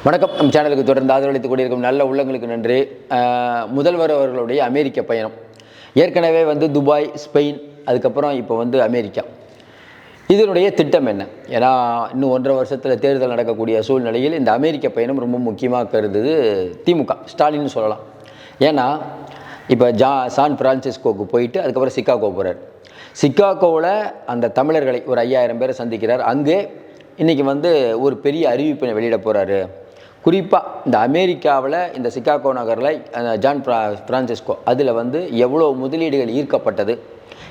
வணக்கம். நம் சேனலுக்கு தொடர்ந்து ஆதரவளித்துக் கொண்டிருக்கும் நல்ல உள்ளங்களுக்கு நன்றி. முதல்வர் அவர்களுடைய அமெரிக்க பயணம். ஏற்கனவே வந்து துபாய் ஸ்பெயின் அதுக்கப்புறம் இப்போ வந்து அமெரிக்கா. இதனுடைய திட்டம் என்ன? ஏன்னா இன்னும் ஒன்றரை வருஷத்தில் தேர்தல் நடக்கக்கூடிய சூழ்நிலையில் இந்த அமெரிக்க பயணம் ரொம்ப முக்கியமாக கருதுது திமுக ஸ்டாலின்னு சொல்லலாம். ஏன்னா இப்போ ஜா சான் பிரான்சிஸ்கோக்கு போயிட்டு அதுக்கப்புறம் சிக்காகோ போகிறார் சிக்காகோவில் அந்த தமிழர்களை ஒரு ஐயாயிரம் பேரை சந்திக்கிறார். அங்கே இன்றைக்கி வந்து ஒரு பெரிய அறிவிப்பினை வெளியிட போகிறாரு குறிப்பாக இந்த அமெரிக்காவில் இந்த சிக்காகோ நகரில் ஜான் பிரா பிரான்சிஸ்கோ அதில் வந்து எவ்வளோ முதலீடுகள் ஈர்க்கப்பட்டது?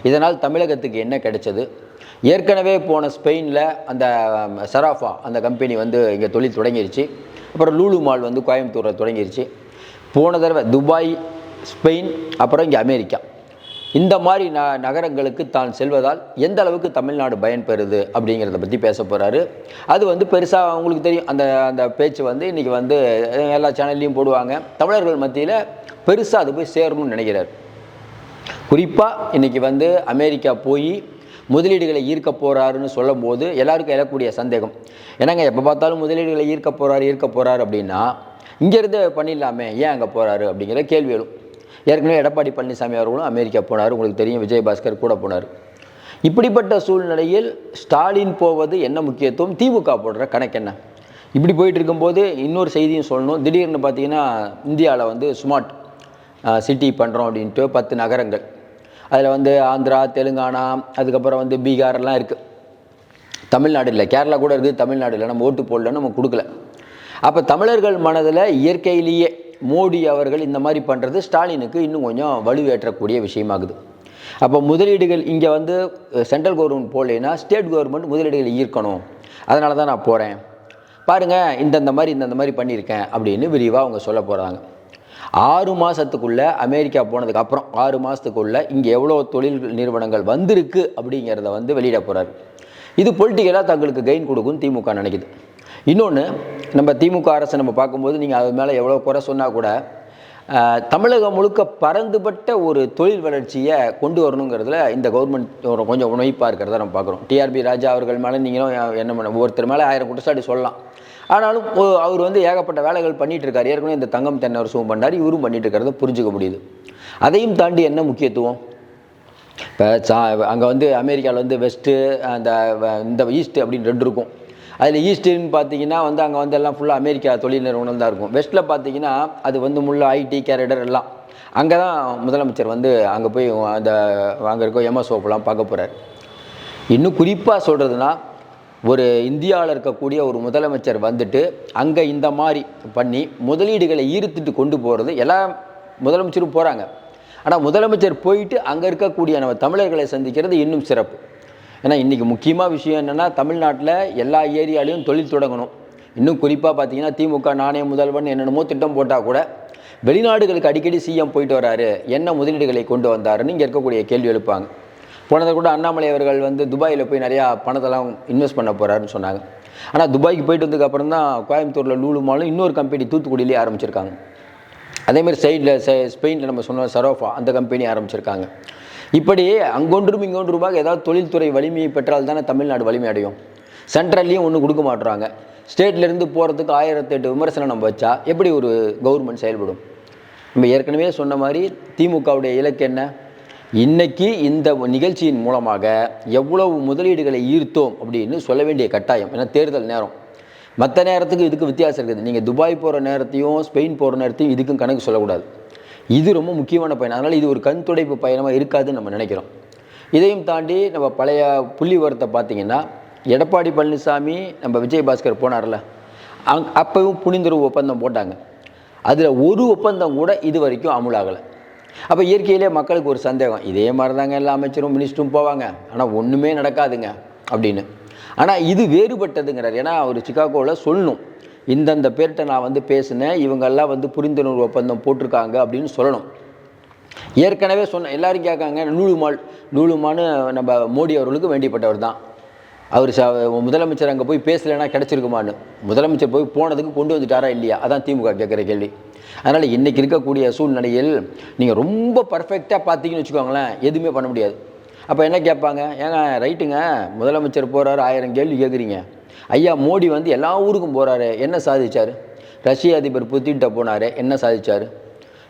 இதனால் தமிழகத்துக்கு என்ன கிடைச்சது? ஏற்கனவே போன ஸ்பெயினில் அந்த சராஃபா அந்த கம்பெனி வந்து இங்கே தொழில் தொடங்கிருச்சு. அப்புறம் லூலு மால் வந்து கோயம்புத்தூரில் தொடங்கிருச்சு. போன தடவை துபாய் ஸ்பெயின் அப்புறம் இங்கே அமெரிக்கா. இந்த மாதிரி ந நகரங்களுக்கு தான் செல்வதால் எந்த அளவுக்கு தமிழ்நாடு பயன்பெறுது அப்படிங்கிறத பற்றி பேச போகிறாரு அது வந்து பெருசாக அவங்களுக்கு தெரியும். அந்த அந்த பேச்சு வந்து இன்றைக்கி வந்து எல்லா சேனல்லையும் போடுவாங்க. தமிழர்கள் மத்தியில் பெருசாக அது போய் சேரணும்னு நினைக்கிறார். குறிப்பாக இன்றைக்கி வந்து அமெரிக்கா போய் முதலீடுகளை ஈர்க்க போகிறாருன்னு சொல்லும் போது எல்லாருக்கும் எழக்கூடிய சந்தேகம். என்னங்க எப்போ பார்த்தாலும் முதலீடுகளை ஈர்க்க போகிறாரு ஈர்க்க போகிறாரு அப்படின்னா இங்கேருந்து பண்ணிடலாமே ஏன் அங்கே போகிறாரு அப்படிங்கிற கேள்வி எழும். ஏற்கனவே எடப்பாடி பழனிசாமி அவர்களும் அமெரிக்கா போனார் உங்களுக்கு தெரியும் விஜயபாஸ்கர் கூட போனார். இப்படிப்பட்ட சூழ்நிலையில் ஸ்டாலின் போவது என்ன முக்கியத்துவம்? திமுக போடுற கணக்கு என்ன? இப்படி போயிட்டு இருக்கும்போது இன்னொரு செய்தியும் சொல்லணும். திடீர்னு பார்த்தீங்கன்னா இந்தியாவில் வந்து ஸ்மார்ட் சிட்டி பண்ணுறோம் அப்படின்ட்டு பத்து நகரங்கள். அதில் வந்து ஆந்திரா தெலுங்கானா அதுக்கப்புறம் வந்து பீகார்லாம் இருக்குது தமிழ்நாடு இல்லை கேரளா கூட இருக்குது தமிழ்நாடு இல்லை நம்ம ஓட்டு போடல நம்ம கொடுக்கல. அப்போ தமிழர்கள் மனதில் இயற்கையிலேயே மோடி அவர்கள் இந்த மாதிரி பண்ணுறது ஸ்டாலினுக்கு இன்னும் கொஞ்சம் வலுவேற்றக்கூடிய விஷயமாகுது. அப்போ முதலீடுகள் இங்கே வந்து சென்ட்ரல் கவர்மெண்ட் போடலைன்னா ஸ்டேட் கவர்மெண்ட் முதலீடுகள் ஈர்க்கணும். அதனால தான் நான் போகிறேன் பாருங்கள் இந்தந்த மாதிரி இந்தந்த மாதிரி பண்ணியிருக்கேன் அப்படின்னு விரிவாக அவங்க சொல்ல போகிறாங்க ஆறு மாதத்துக்குள்ளே அமெரிக்கா போனதுக்கு அப்புறம் ஆறு மாதத்துக்குள்ளே இங்கே எவ்வளோ தொழில் நிறுவனங்கள் வந்திருக்கு அப்படிங்கிறத வந்து வெளியிட போகிறாரு இது பொலிட்டிக்கலாக தங்களுக்கு கெயின் கொடுக்கும் திமுக நினைக்குது. இன்னொன்று நம்ம திமுக அரசை நம்ம பார்க்கும்போது நீங்கள் அது மேலே எவ்வளோ குறை சொன்னால் கூட தமிழகம் முழுக்க பறந்துபட்ட ஒரு தொழில் வளர்ச்சியை கொண்டு வரணுங்கிறதுல இந்த கவர்மெண்ட் ஒரு கொஞ்சம் உணவிப்பாக இருக்கிறத நம்ம பார்க்குறோம். டிஆர்பி ராஜா அவர்கள் மேலே நீங்களும் என்ன பண்ண ஒருத்தர் மேலே ஆயிரம் குற்றச்சாட்டு சொல்லலாம். ஆனாலும் அவர் வந்து ஏகப்பட்ட வேலைகள் பண்ணிட்டு இருக்கார். ஏற்கனவே இந்த தங்கம் தென்னரசும் பண்ணார். இவரும் பண்ணிட்டு இருக்கிறத புரிஞ்சுக்க முடியுது. அதையும் தாண்டி என்ன முக்கியத்துவம்? இப்போ சா அங்கே வந்து அமெரிக்காவில் வந்து வெஸ்ட்டு அந்த வ- இந்த ஈஸ்ட்டு அப்படின்னு ரெண்டு இருக்கும். அதில் ஈஸ்ட்டுன்னு பார்த்தீங்கன்னா வந்து அங்கே வந்து எல்லாம் ஃபுல்லாக அமெரிக்கா தொழில் நிறுவனம் தான் இருக்கும் வெஸ்ட்டில் பார்த்தீங்கன்னா அது வந்து முள்ள ஐடி கேரடர் எல்லாம். அங்கே தான் முதலமைச்சர் வந்து அங்கே போய் அந்த அங்கே இருக்க எம்எஸ்ஓப்பெல்லாம் பார்க்க போகிறார் இன்னும் குறிப்பாக சொல்கிறதுனா ஒரு இந்தியாவில் இருக்கக்கூடிய ஒரு முதலமைச்சர் வந்துட்டு அங்கே இந்த மாதிரி பண்ணி முதலீடுகளை ஈர்த்துட்டு கொண்டு போகிறது எல்லா முதலமைச்சரும் போகிறாங்க ஆனால் முதலமைச்சர் போயிட்டு அங்கே இருக்கக்கூடிய நம்ம தமிழர்களை சந்திக்கிறது இன்னும் சிறப்பு. ஏன்னா இன்றைக்கி முக்கியமாக விஷயம் என்னென்னா தமிழ்நாட்டில் எல்லா ஏரியாலையும் தொழில் தொடங்கணும். இன்னும் குறிப்பாக பார்த்தீங்கன்னா திமுக நாணய முதல்வன் என்னென்னமோ திட்டம் போட்டால் கூட வெளிநாடுகளுக்கு அடிக்கடி சிஎம் போயிட்டு வராரு. என்ன முதலீடுகளை கொண்டு வந்தாருன்னு இங்கே இருக்கக்கூடிய கேள்வி எழுப்பாங்க. போனதை கூட அண்ணாமலை அவர்கள் வந்து துபாயில் போய் நிறையா பணத்தெல்லாம் இன்வெஸ்ட் பண்ண போகிறாருன்னு சொன்னாங்க. ஆனால் துபாய்க்கு போயிட்டு வந்ததுக்கப்புறம் தான் கோயம்புத்தூரில் லூலு மாலும் இன்னொரு கம்பெனி தூத்துக்குடியிலே ஆரம்பிச்சிருக்காங்க. அதேமாதிரி சைடில் ஸ்பெயினில் நம்ம சொன்ன சரோஃபா அந்த கம்பெனி ஆரம்பிச்சிருக்காங்க. இப்படி அங்கொன்றும் இங்கொன்றுமாக ஏதாவது தொழில்துறை வலிமையை பெற்றால் தானே தமிழ்நாடு வலிமை அடையும். சென்ட்ரல்லையும் ஒன்றும் கொடுக்க மாட்டுறாங்க ஸ்டேட்லேருந்து போகிறதுக்கு ஆயிரத்தெட்டு விமர்சனம் நம்ம வச்சா எப்படி ஒரு கவர்மெண்ட் செயல்படும்? நம்ம ஏற்கனவே சொன்ன மாதிரி திமுகவுடைய இலக்கு என்ன? இன்னைக்கு இந்த நிகழ்ச்சியின் மூலமாக எவ்வளவு முதலீடுகளை ஈர்த்தோம் அப்படின்னு சொல்ல வேண்டிய கட்டாயம். ஏன்னா தேர்தல் நேரம். மற்ற நேரத்துக்கு இதுக்கு வித்தியாசம் இருக்குது. நீங்கள் துபாய் போகிற நேரத்தையும் ஸ்பெயின் போகிற நேரத்தையும் இதுக்கும் கணக்கு சொல்லக்கூடாது. இது ரொம்ப முக்கியமான பயணம். அதனால் இது ஒரு கண் துடைப்பு பயணமாக இருக்காதுன்னு நம்ம நினைக்கிறோம். இதையும் தாண்டி நம்ம பழைய புள்ளி உரத்தை பார்த்தீங்கன்னா எடப்பாடி பழனிசாமி நம்ம விஜயபாஸ்கர் போனார்ல. அங் அப்பவும் புனிந்துறவு ஒப்பந்தம் போட்டாங்க. அதில் ஒரு ஒப்பந்தம் கூட இது வரைக்கும் அமுலாகலை அப்போ இயற்கையிலே மக்களுக்கு ஒரு சந்தேகம். இதே மாதிரி தாங்க எல்லா அமைச்சரும் மினிஸ்டரும் போவாங்க. ஆனால் ஒன்றுமே நடக்காதுங்க அப்படின்னு. ஆனால் இது வேறுபட்டதுங்கிறார். ஏன்னா அவர் சிக்காகோவில் சொல்லணும். இந்தந்த பேர்கிட்ட நான் வந்து பேசினேன் இவங்கெல்லாம் வந்து புரிந்துணர்வு ஒப்பந்தம் போட்டிருக்காங்க அப்படின்னு சொல்லணும். ஏற்கனவே சொன்ன எல்லாரும் கேட்காங்க நூலுமால் நூலுமான்னு நம்ம மோடி அவர்களுக்கு வேண்டியப்பட்டவர் தான். அவர் ச முதலமைச்சர் அங்கே போய் பேசலைன்னா கிடச்சிருக்குமான்னு. முதலமைச்சர் போய் போனதுக்கு கொண்டு வந்துட்டாரா இல்லையா? அதான் திமுக கேட்குற கேள்வி. அதனால் இன்றைக்கி இருக்கக்கூடிய சூழ்நிலையில் நீங்கள் ரொம்ப பர்ஃபெக்டாக பார்த்தீங்கன்னு வச்சுக்கோங்களேன் எதுவுமே பண்ண முடியாது. அப்போ என்ன கேட்பாங்க? ஏங்க ரைட்டுங்க முதலமைச்சர் போகிறாரு ஆயிரம் கேள்வி கேட்குறீங்க. ஐயா மோடி வந்து எல்லா ஊருக்கும் போகிறாரு என்ன சாதிச்சார்? ரஷ்ய அதிபர் புத்தின்கிட்ட போனார் என்ன சாதிச்சார்?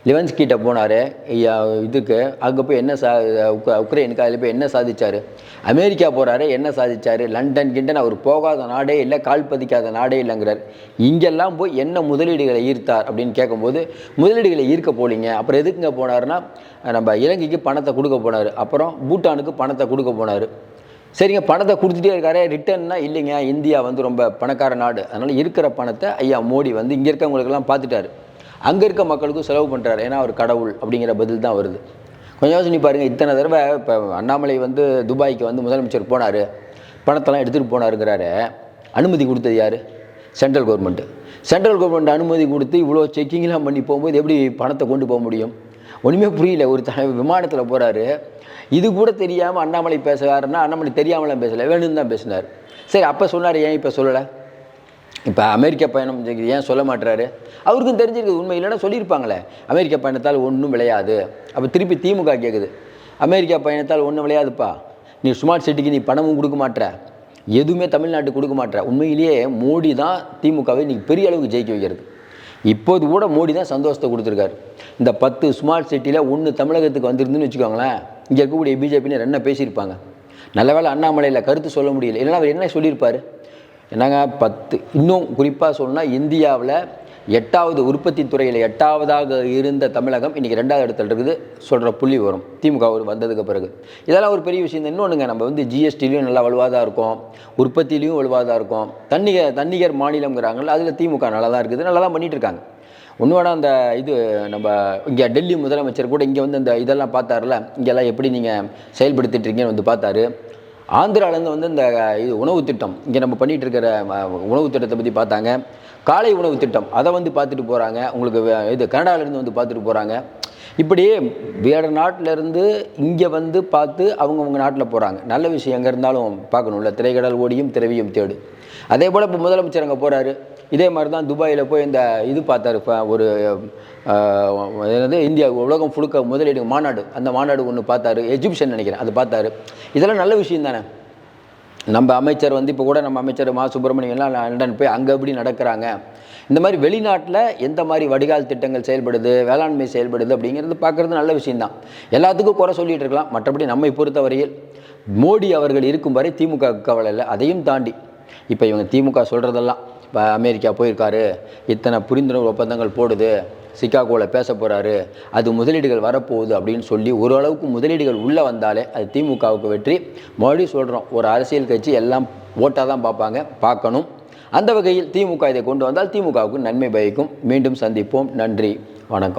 லிவன்ஸ்கிட்ட போனார் இதுக்கு அங்கே போய் என்ன சா உக் உக்ரைனுக்கு அதில் போய் என்ன சாதிச்சார்? அமெரிக்கா போகிறாரு என்ன சாதிச்சார்? லண்டன் கிண்டன் அவர் போகாத நாடே இல்லை கால் பதிக்காத நாடே இல்லைங்கிறார். இங்கெல்லாம் போய் என்ன முதலீடுகளை ஈர்த்தார் அப்படின்னு கேட்கும்போது முதலீடுகளை ஈர்க்க போலீங்க. அப்புறம் எதுக்குங்க போனாருன்னா நம்ம இலங்கைக்கு பணத்தை கொடுக்க போனார். அப்புறம் பூட்டானுக்கு பணத்தை கொடுக்க போனார். சரிங்க பணத்தை கொடுத்துட்டே இருக்காரு. ரிட்டர்ன்னா இல்லைங்க. இந்தியா வந்து ரொம்ப பணக்கார நாடு. அதனால் இருக்கிற பணத்தை ஐயா மோடி வந்து இங்கே இருக்கவங்களுக்கெல்லாம் பார்த்துட்டாரு. அங்கே இருக்க மக்களுக்கும் செலவு பண்ணுறாரு ஏன்னா அவர் கடவுள் அப்படிங்கிற பதில் தான் வருது. கொஞ்சம் யோசனை பாருங்கள் இத்தனை தடவை இப்போ அண்ணாமலை வந்து துபாய்க்கு வந்து முதலமைச்சர் போனார். பணத்தெல்லாம் எடுத்துகிட்டு போனாருங்கிறாரு. அனுமதி கொடுத்தது யார்? சென்ட்ரல் கவர்மெண்ட்டு சென்ட்ரல் கவர்மெண்ட் அனுமதி கொடுத்து இவ்வளோ செக்கிங்லாம் பண்ணி போகும்போது எப்படி பணத்தை கொண்டு போக முடியும்? ஒன்றுமே புரியல. ஒரு த விமானத்தில் போகிறாரு இது கூட தெரியாமல் அண்ணாமலை பேசுகிறாருன்னா அண்ணாமலை தெரியாமலாம் பேசலை வேணும்னு தான் பேசினார். சரி அப்போ சொன்னார் ஏன் இப்போ சொல்லலை? இப்போ அமெரிக்க பயணம் ஏன் சொல்ல மாட்டுறாரு அவருக்கும் தெரிஞ்சிருக்குது உண்மை. இல்லைன்னா சொல்லியிருப்பாங்களே. அமெரிக்க பயணத்தால் ஒன்றும் விளையாது. அப்போ திருப்பி திமுக கேட்குது அமெரிக்கா பயணத்தால் ஒன்றும் விளையாதுப்பா. நீ ஸ்மார்ட் சிட்டிக்கு நீ பணமும் கொடுக்க மாட்டேற எதுவுமே தமிழ்நாட்டுக்கு கொடுக்க மாட்டேற உண்மையிலேயே மோடி தான் திமுகவை நீ பெரிய அளவுக்கு ஜெயிக்க வைக்கிறது. இப்போது கூட மோடி தான் சந்தோஷத்தை கொடுத்துருக்காரு. இந்த பத்து ஸ்மார்ட் சிட்டியில் ஒன்று தமிழகத்துக்கு வந்திருந்துன்னு வச்சுக்கோங்களேன் இங்கே இருக்கக்கூடிய பிஜேபினர் என்ன பேசியிருப்பாங்க? நல்ல வேலை அண்ணாமலையில் கருத்து சொல்ல முடியல. இல்லைன்னா அவர் என்ன சொல்லியிருப்பார்? என்னங்க பத்து இன்னும் குறிப்பாக சொன்னால் இந்தியாவில் எட்டாவது உற்பத்தி துறையில் எட்டாவதாக இருந்த தமிழகம் இன்றைக்கி ரெண்டாவது இடத்துல இருக்குது. சொல்கிற புள்ளி வரும். திமுக ஒரு வந்ததுக்கு பிறகு. இதெல்லாம் ஒரு பெரிய விஷயம். இன்னொன்றுங்க நம்ம வந்து ஜிஎஸ்டிலையும் நல்லா வலுவாக தான் இருக்கும். உற்பத்திலையும் வலுவாக தான் இருக்கும். தன்னிகர் தன்னிகர் மாநிலங்கிறாங்கள அதில் திமுக நல்லா தான் இருக்குது. நல்லா தான் பண்ணிட்டு இருக்காங்க உன்னோட அந்த இது நம்ம இங்கே டெல்லி முதலமைச்சர் கூட இங்கே வந்து இந்த இதெல்லாம் பார்த்தாருல இங்கெல்லாம் எப்படி நீங்கள் செயல்படுத்திட்டு இருக்கீங்கன்னு வந்து பார்த்தாரு. ஆந்திராலேருந்து வந்து இந்த இது உணவு திட்டம் இங்கே நம்ம பண்ணிகிட்டு இருக்கிற உணவு திட்டத்தை பற்றி பார்த்தாங்க. காலை உணவு திட்டம் அதை வந்து பார்த்துட்டு போகிறாங்க உங்களுக்கு வே- இது கனடாவிலேருந்து வந்து பார்த்துட்டு போகிறாங்க இப்படி வேறு நாட்டிலேருந்து இங்கே வந்து பார்த்து அவங்கவுங்க நாட்டில் போகிறாங்க நல்ல விஷயம் எங்கே இருந்தாலும் பார்க்கணும்ல. திரைக்கடல் ஓடியும் திரவியும் தேடு. அதே போல் இப்போ முதலமைச்சர் அங்கே போகிறாரு இதே மாதிரி தான் துபாயில் போய் இந்த இது பார்த்தாரு இப்போ ஒரு என்னது இந்தியா உலகம் ஃபுழுக்க முதலீடு மாநாடு. அந்த மாநாடு ஒன்று பார்த்தாரு எஜிபிஷன் நினைக்கிறேன் அது பார்த்தாரு. இதெல்லாம் நல்ல விஷயம் தானே? நம்ம அமைச்சர் வந்து இப்போ கூட நம்ம அமைச்சர் மா. சுப்பிரமணியம் எல்லாம் லண்டன் போய் அங்கே எப்படி நடக்கிறாங்க? இந்த மாதிரி வெளிநாட்டில் எந்த மாதிரி வடிகால் திட்டங்கள் செயல்படுது வேளாண்மை செயல்படுது அப்படிங்கிறது பார்க்குறது நல்ல விஷயந்தான் எல்லாத்துக்கும் குறை சொல்லிகிட்டு இருக்கலாம். மற்றபடி நம்மை பொறுத்தவரையில் மோடி அவர்கள் இருக்கும் வரை திமுக கவலை இல்லை. அதையும் தாண்டி இப்போ இவங்க திமுக சொல்கிறதெல்லாம் இப்போ அமெரிக்கா போயிருக்காரு. இத்தனை புரிந்துணர்வு ஒப்பந்தங்கள் போடுது. சிக்காகோவில் பேச போகிறாரு அது முதலீடுகள் வரப்போகுது அப்படின்னு சொல்லி ஓரளவுக்கு முதலீடுகள் உள்ளே வந்தாலே அது திமுகவுக்கு வெற்றி. மறுபடியும் சொல்கிறோம் ஒரு அரசியல் கட்சி எல்லாம் ஓட்டாக தான் பார்ப்பாங்க பார்க்கணும். அந்த வகையில் திமுக இதை கொண்டு வந்தால் திமுகவுக்கு நன்மை பயக்கும். மீண்டும் சந்திப்போம். நன்றி. வணக்கம்.